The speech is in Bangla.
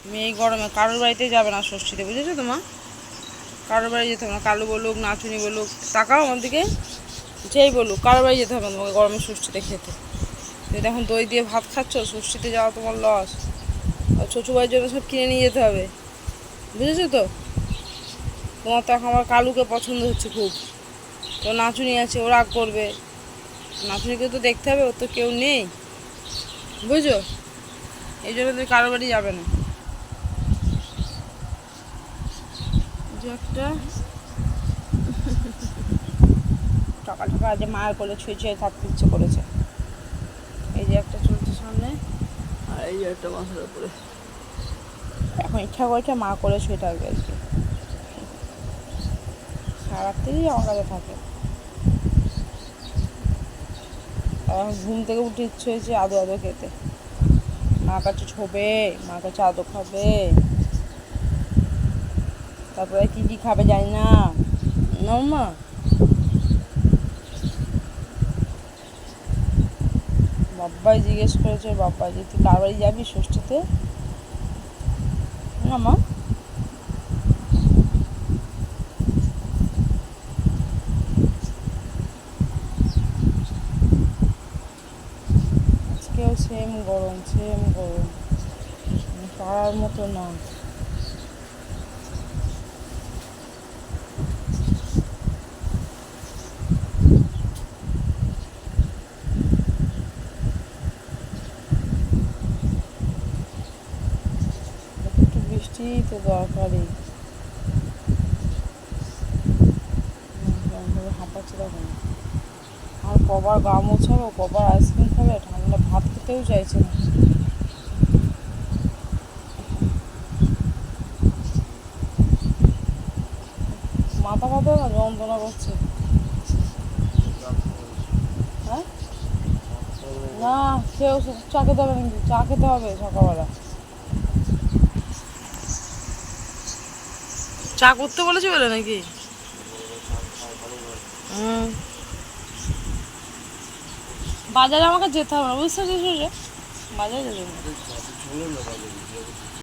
তুমি এই গরমে কারোর বাড়িতে যাবে না ষষ্ঠীতে, বুঝেছ তো মা? কারোর বাড়ি যেতে হবে না। কালু বলুক, নাচুনি বলুক, তাকাও আমার দিকে। যেই বলুক, কারোর বাড়ি যেতে হবে না তোমাকে গরমে ষষ্ঠীতে খেতে। যদি এখন দই দিয়ে ভাত খাচ্ছ, ষষ্ঠীতে যাওয়া তোমার লস আর শ্বশুরবাড়ির জন্য সব কিনে নিয়ে যেতে হবে। বুঝেছ তো? তোমার তো এখন আমার কালুকে পছন্দ হচ্ছে খুব। তো নাচুনি আছে, ও রাগ করবে। নাচুনিকে তো দেখতে হবে, ওর তো কেউ নেই। বুঝো? এই জন্য তুমি কারোর বাড়ি যাবে না এই যে একটা। সকাল সকাল আজ মায়ের কোলে ছুঁয়ে ছুঁয়ে থাকতে ইচ্ছে করেছে। এই যে একটা চলছে সামনে। আর এই যে একটা মাথার উপরে। এখন ইচ্ছা করছে মা কোলে শুয়ে থাকবে আজকে সারাত্রিই আমার কাছে থাকে। এখন ঘুম থেকে উঠে ইচ্ছে হয়েছে আদো আদো খেতে। মা কাছে ছোবে মা কাছে আদো খাবে। তারপরে কি কি খাবে জানি না। মা বাব্বাই জিজ্ঞেস করেছে বাব্বাই যে, তুই কার বাড়ি যাবি ষষ্ঠীতে? না মা। আজকেও সেম গরম সেম গরম। পারার মতো না। বৃষ্টি তো দরকারই হাঁপাচ্ছে দেখো না আর কবার গা মোছাবো, কবার আইসক্রিম খাবে, ঠান্ডা ভাত খেতেও চাইছে না। মাথা ব্যথা না, যন্ত্রণা করছে। হ্যাঁ? না কেউ চা খেতে হবে নাকি? চা খেতে হবে সকালবেলা। চা করতে বলেছি বলে নাকি? বাজারে আমাকে যেতে হবে বুঝতে পারছিস বাজারে যেতে হবে